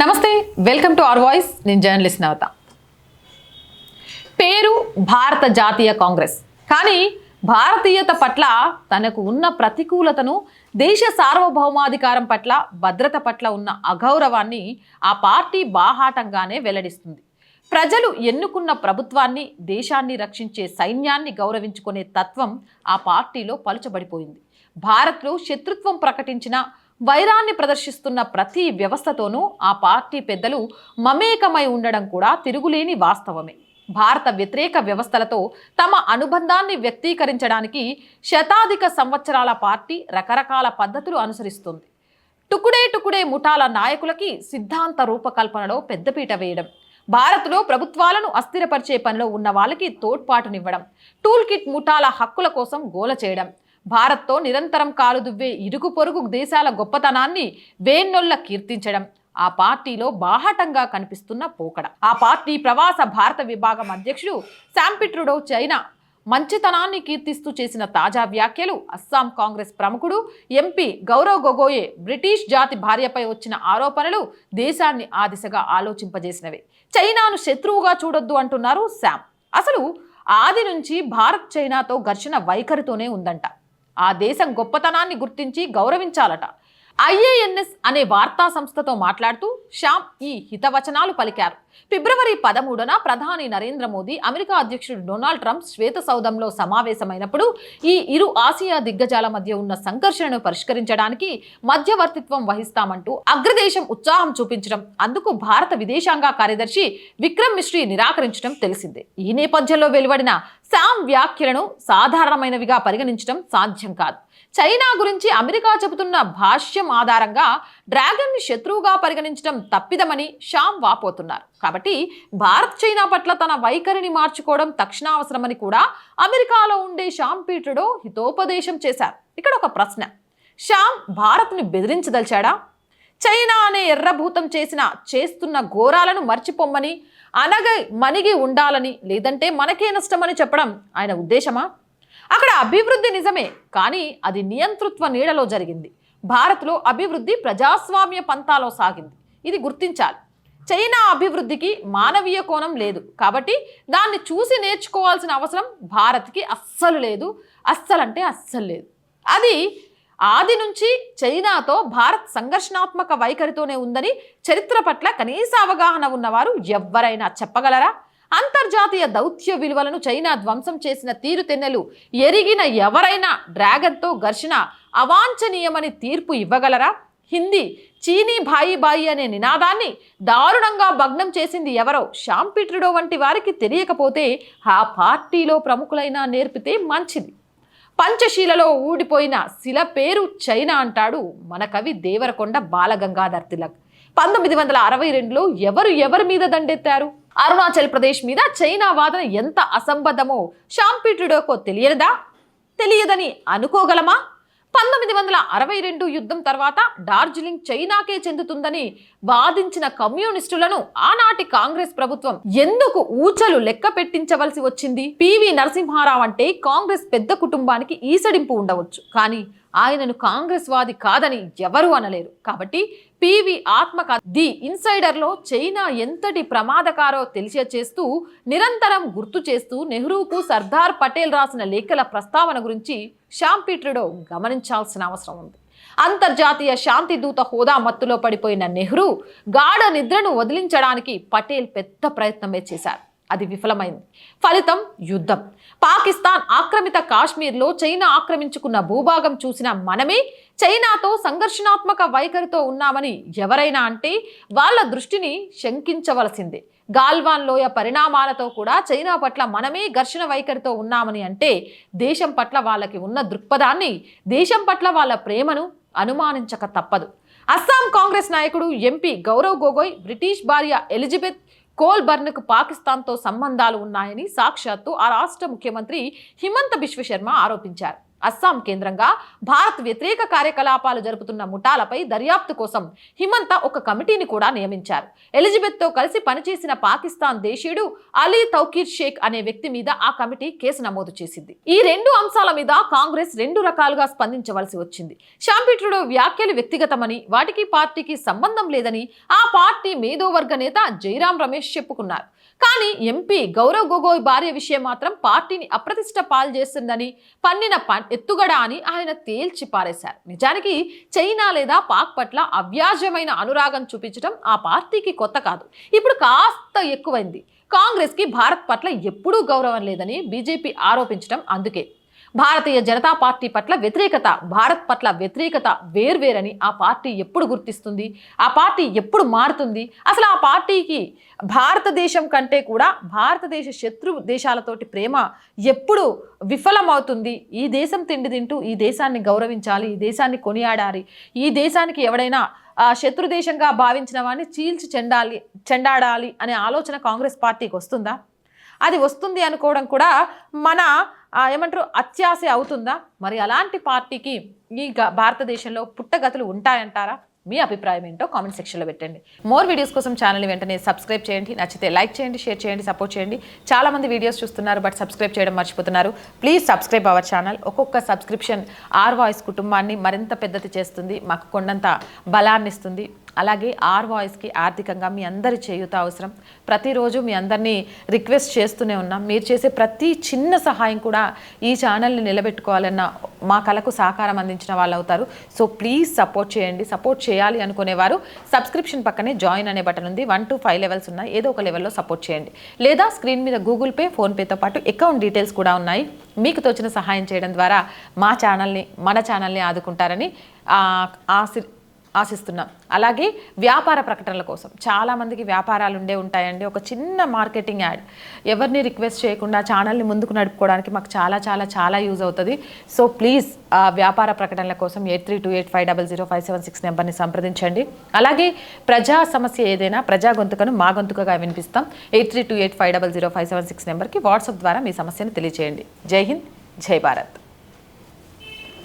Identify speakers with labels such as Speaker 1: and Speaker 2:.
Speaker 1: నమస్తే welcome to our voice. నేను journalist నవత. పేరు భారత జాతీయ కాంగ్రెస్. కానీ భారతీయత పట్ల తనకు ఉన్న ప్రతికూలతను దేశ సార్వభౌమాధికారం పట్ల భద్రత పట్ల ఉన్న అగౌరవాన్ని ఆ పార్టీ బాహాటంగానే వెల్లడిస్తుంది. ప్రజలు ఎన్నుకున్న ప్రభుత్వాన్ని దేశాన్ని రక్షించే సైన్యాన్ని గౌరవించుకునే తత్వం ఆ పార్టీలో పలుచబడిపోయింది. భారత్లో శత్రుత్వం ప్రకటించిన వైరాన్ని ప్రదర్శిస్తున్న ప్రతి వ్యవస్థతోనూ ఆ పార్టీ పెద్దలు మమేకమై ఉండడం కూడా తిరుగులేని వాస్తవమే. భారత వ్యతిరేక వ్యవస్థలతో తమ అనుబంధాన్ని వ్యక్తీకరించడానికి శతాధిక సంవత్సరాల పార్టీ రకరకాల పద్ధతులు అనుసరిస్తుంది. టుకుడే టుకుడే ముఠాల నాయకులకి సిద్ధాంత రూపకల్పనలో పెద్దపీట వేయడం భారత్లో ప్రభుత్వాలను అస్థిరపరిచే పనిలో ఉన్న వాళ్ళకి తోడ్పాటునివ్వడం టూల్ కిట్ ముఠాల హక్కుల కోసం గోల చేయడం భారత్తో నిరంతరం కాలుదువ్వే ఇరుగు పొరుగు దేశాల గొప్పతనాన్ని వేన్నొల్ల కీర్తించడం ఆ పార్టీలో బాహటంగా కనిపిస్తున్న పోకడ. ఆ పార్టీ ప్రవాస భారత విభాగం అధ్యక్షుడు శాంపిట్రుడో చైనా మంచితనాన్ని కీర్తిస్తూ చేసిన తాజా వ్యాఖ్యలు అస్సాం కాంగ్రెస్ ప్రముఖుడు ఎంపీ గౌరవ్ గొగోయే బ్రిటిష్ జాతి భార్యపై వచ్చిన ఆరోపణలు దేశాన్ని ఆ దిశగా ఆలోచింపజేసినవే. చైనాను శత్రువుగా చూడొద్దు అంటున్నారు శామ్. అసలు ఆది నుంచి భారత్ చైనాతో ఘర్షణ వైఖరితోనే ఉందంట. ఆ దేశం గొప్పతనాన్ని గుర్తించి గౌరవించాలట. ఐఏఎన్ఎస్ అనే వార్తా సంస్థతో మాట్లాడుతూ శ్యామ్ ఈ హితవచనాలు పలికారు. ఫిబ్రవరి పదమూడున ప్రధాని నరేంద్ర మోదీ అమెరికా అధ్యక్షుడు డొనాల్డ్ ట్రంప్ శ్వేత సౌధంలో సమావేశమైనప్పుడు ఈ ఇరు ఆసియా దిగ్గజాల మధ్య ఉన్న సంఘర్షణను పరిష్కరించడానికి మధ్యవర్తిత్వం వహిస్తామంటూ అగ్రదేశం ఉత్సాహం చూపించడం అందుకు భారత విదేశాంగ కార్యదర్శి విక్రమ్ మిశ్రీ నిరాకరించడం తెలిసిందే. ఈ నేపథ్యంలో వెలువడిన శామ్ వ్యాఖ్యలను సాధారణమైనవిగా పరిగణించడం సాధ్యం కాదు. చైనా గురించి అమెరికా చెబుతున్న భాష్యం ఆధారంగా డ్రాగన్ని శత్రువుగా పరిగణించడం తప్పిదమని షామ్ వాపోతున్నారు. కాబట్టి భారత్ చైనా పట్ల తన వైఖరిని మార్చుకోవడం తక్షణావసరమని కూడా అమెరికాలో ఉండే షామ్ పీటర్డో హితోపదేశం చేశారు. ఇక్కడ ఒక ప్రశ్న. షామ్ భారత్ని బెదిరించదలిచాడా? చైనా అనే ఎర్రభూతం చేసిన చేస్తున్న ఘోరాలను మర్చిపోమ్మని అనగ మనిగి ఉండాలని లేదంటే మనకే నష్టమని చెప్పడం ఆయన ఉద్దేశమా? అక్కడ అభివృద్ధి నిజమే కానీ అది నియంతృత్వ నీడలో జరిగింది. భారత్లో అభివృద్ధి ప్రజాస్వామ్య పంతాలో సాగింది. ఇది గుర్తించాలి. చైనా అభివృద్ధికి మానవీయ కోణం లేదు కాబట్టి దాన్ని చూసి నేర్చుకోవాల్సిన అవసరం భారత్కి అస్సలు లేదు. అస్సలంటే అస్సలు లేదు. అది ఆది నుంచి చైనాతో భారత్ సంఘర్షణాత్మక వైఖరితోనే ఉందని చరిత్ర పట్ల కనీస అవగాహన ఉన్నవారు ఎవ్వరైనా చెప్పగలరా? అంతర్జాతీయ దౌత్య విలువలను చైనా ధ్వంసం చేసిన తీరుతెన్నెలు ఎరిగిన ఎవరైనా డ్రాగన్తో ఘర్షణ అవాంఛనీయమని తీర్పు ఇవ్వగలరా? హిందీ చీనీ బాయి బాయి అనే నినాదాన్ని దారుణంగా భగ్నం చేసింది ఎవరో శాంపిట్రుడో వంటి వారికి తెలియకపోతే ఆ పార్టీలో ప్రముఖులైనా నేర్పితే మంచిది. పంచశీలలో ఊడిపోయిన శిల పేరు చైనా అంటాడు మన కవి దేవరకొండ బాలగంగాధర్ తిలక్. పంతొమ్మిది వందల అరవై రెండులో ఎవరు ఎవరి మీద దండెత్తారు? అరుణాచల్ ప్రదేశ్ మీద చైనా వాదన ఎంత అసంబద్ధమో షాంపీటుడోకో తెలియదా తెలియదని అనుకోగలమా? పంతొమ్మిది వందల అరవై రెండు యుద్ధం తర్వాత డార్జిలింగ్ చైనాకే చెందుతుందని వాదించిన కమ్యూనిస్టులను ఆనాటి కాంగ్రెస్ ప్రభుత్వం ఎందుకు ఊచలు లెక్క పెట్టించవలసి వచ్చింది? పివి నరసింహారావు అంటే కాంగ్రెస్ పెద్ద కుటుంబానికి ఈసడింపు ఉండవచ్చు. కానీ ఆయనను కాంగ్రెస్ వాది కాదని ఎవరు అనలేరు. కాబట్టి పివి ఆత్మక ది ఇన్సైడర్లో చైనా ఎంతటి ప్రమాదకారో తెలియచేస్తూ నిరంతరం గుర్తు చేస్తూ నెహ్రూకు సర్దార్ పటేల్ రాసిన లేఖల ప్రస్తావన గురించి శ్యామ్ పీట్రుడో గమనించాల్సిన అవసరం ఉంది. అంతర్జాతీయ శాంతి దూత హోదా మత్తులో పడిపోయిన నెహ్రూ గాఢ నిద్రను వదిలించడానికి పటేల్ పెద్ద ప్రయత్నమే చేశారు. అది విఫలమైంది. ఫలితం యుద్ధం. పాకిస్తాన్ ఆక్రమిత కాశ్మీర్లో చైనా ఆక్రమించుకున్న భూభాగం చూసిన మనమే చైనాతో సంఘర్షణాత్మక వైఖరితో ఉన్నామని ఎవరైనా అంటే వాళ్ళ దృష్టిని శంకించవలసిందే. గాల్వాన్ లోయ పరిణామాలతో కూడా చైనా పట్ల మనమే ఘర్షణ వైఖరితో ఉన్నామని అంటే దేశం పట్ల వాళ్ళకి ఉన్న దృక్పథాన్ని దేశం పట్ల వాళ్ళ ప్రేమను అనుమానించక తప్పదు. అస్సాం కాంగ్రెస్ నాయకుడు ఎంపీ గౌరవ్ గొగోయ్ బ్రిటిష్ భార్య ఎలిజబెత్ కోల్బర్న్కు పాకిస్తాన్తో సంబంధాలు ఉన్నాయని సాక్షాత్తు ఆ రాష్ట్ర ముఖ్యమంత్రి హిమంత బిశ్వ శర్మ ఆరోపించారు. అస్సాం కేంద్రంగా భారత్ వ్యతిరేక కార్యకలాపాలు జరుపుతున్న ముఠాలపై దర్యాప్తు కోసం హిమంత ఒక కమిటీని కూడా నియమించారు. ఎలిజబెత్తో కలిసి పనిచేసిన పాకిస్తాన్ దేశీయుడు అలీ తౌకీర్ షేక్ అనే వ్యక్తి మీద ఆ కమిటీ కేసు నమోదు చేసింది. ఈ రెండు అంశాల మీద కాంగ్రెస్ రెండు రకాలుగా స్పందించవలసి వచ్చింది. షాంపిట్రుడు వ్యాఖ్యలు వ్యక్తిగతమని వాటికి పార్టీకి సంబంధం లేదని ఆ పార్టీ మేధోవర్గ నేత జైరాం రమేష్ చెప్పుకున్నారు. కానీ ఎంపీ గౌరవ్ గొగోయ్ భార్య విషయం మాత్రం పార్టీని అప్రతిష్ట పాలు చేస్తుందని పన్నిన ఎత్తుగడ అని ఆయన తేల్చి పారేశారు. నిజానికి చైనా లేదా పాక్ పట్ల అవ్యాజమైన అనురాగం చూపించడం ఆ పార్టీకి కొత్త కాదు. ఇప్పుడు కాస్త ఎక్కువైంది. కాంగ్రెస్కి భారత్ పట్ల ఎప్పుడూ గౌరవం లేదని బీజేపీ ఆరోపించడం అందుకే. భారతీయ జనతా పార్టీ పట్ల వ్యతిరేకత భారత్ పట్ల వ్యతిరేకత వేర్వేరని ఆ పార్టీ ఎప్పుడు గుర్తిస్తుంది? ఆ పార్టీ ఎప్పుడు మారుతుంది? అసలు ఆ పార్టీకి భారతదేశం కంటే కూడా భారతదేశ శత్రు దేశాలతోటి ప్రేమ ఎప్పుడు విఫలమవుతుంది? ఈ దేశం తిండి తింటూ ఈ దేశాన్ని గౌరవించాలి ఈ దేశాన్ని కొనియాడాలి. ఈ దేశానికి ఎవడైనా శత్రు దేశంగా భావించిన వాడిని చీల్చి చెండాలి చెండాడాలి అనే ఆలోచన కాంగ్రెస్ పార్టీకి వస్తుందా? అది వస్తుంది అనుకోవడం కూడా మన ఏమంటారు అత్యాశ అవుతుందా? మరి అలాంటి పార్టీకి ఈ గ- భారతదేశంలో పుట్టగతులు ఉంటాయంటారా? మీ అభిప్రాయం ఏంటో కామెంట్ సెక్షన్లో పెట్టండి. మోర్ వీడియోస్ కోసం ఛానల్ వెంటనే సబ్స్క్రైబ్ చేయండి నచ్చితే లైక్ చేయండి షేర్ చేయండి సపోర్ట్ చేయండి. చాలా మంది వీడియోస్ చూస్తున్నారు బట్ సబ్స్క్రైబ్ చేయడం మర్చిపోతున్నారు. Please subscribe our channel. ఒక్కొక్క సబ్స్క్రిప్షన్ ఆర్ వాయిస్ కుటుంబాన్ని మరింత పెద్దది చేస్తుంది మాకు కొండంత బలాన్ని ఇస్తుంది అలాగే ఆర్ వాయిస్కి ఆర్థికంగా మీ అందరి చేయూత అవసరం. ప్రతిరోజు మీ అందరినీ రిక్వెస్ట్ చేస్తూనే ఉన్నాం. మీరు చేసే ప్రతి చిన్న సహాయం కూడా ఈ ఛానల్ని నిలబెట్టుకోవాలన్న మా కళకు సహకారం అందించిన వాళ్ళు అవుతారు సో ప్లీజ్ సపోర్ట్ చేయండి. సపోర్ట్ చేయాలి అనుకునేవారు సబ్స్క్రిప్షన్ పక్కనే జాయిన్ అనే బటన్ ఉంది. వన్ టు ఫైవ్ లెవెల్స్ ఉన్నాయి. ఏదో ఒక లెవెల్లో సపోర్ట్ చేయండి. లేదా స్క్రీన్ మీద గూగుల్ పే ఫోన్పేతో పాటు అకౌంట్ డీటెయిల్స్ కూడా ఉన్నాయి. మీకు తోచిన సహాయం చేయడం ద్వారా మా ఛానల్ని మన ఛానల్ని ఆదుకుంటారని ఆ, ఆశిస్తున్నాం. అలాగే వ్యాపార ప్రకటనల కోసం. చాలామందికి వ్యాపారాలు ఉండే ఉంటాయండి. ఒక చిన్న మార్కెటింగ్ యాడ్. ఎవరిని రిక్వెస్ట్ చేయకుండా ఛానల్ని ముందుకు నడుపుకోవడానికి మాకు చాలా చాలా చాలా యూజ్ అవుతుంది. సో ప్లీజ్ ఆ వ్యాపార ప్రకటనల కోసం eight three two eight five double zero five seven six నెంబర్ని సంప్రదించండి. అలాగే ప్రజా సమస్య ఏదైనా ప్రజా గొంతుకను మా గొంతుకగా వినిపిస్తాం. Eight three two eight five double zero five seven six నెంబర్కి వాట్సాప్ ద్వారా మీ సమస్యను తెలియజేయండి జై హింద్ జై భారత్.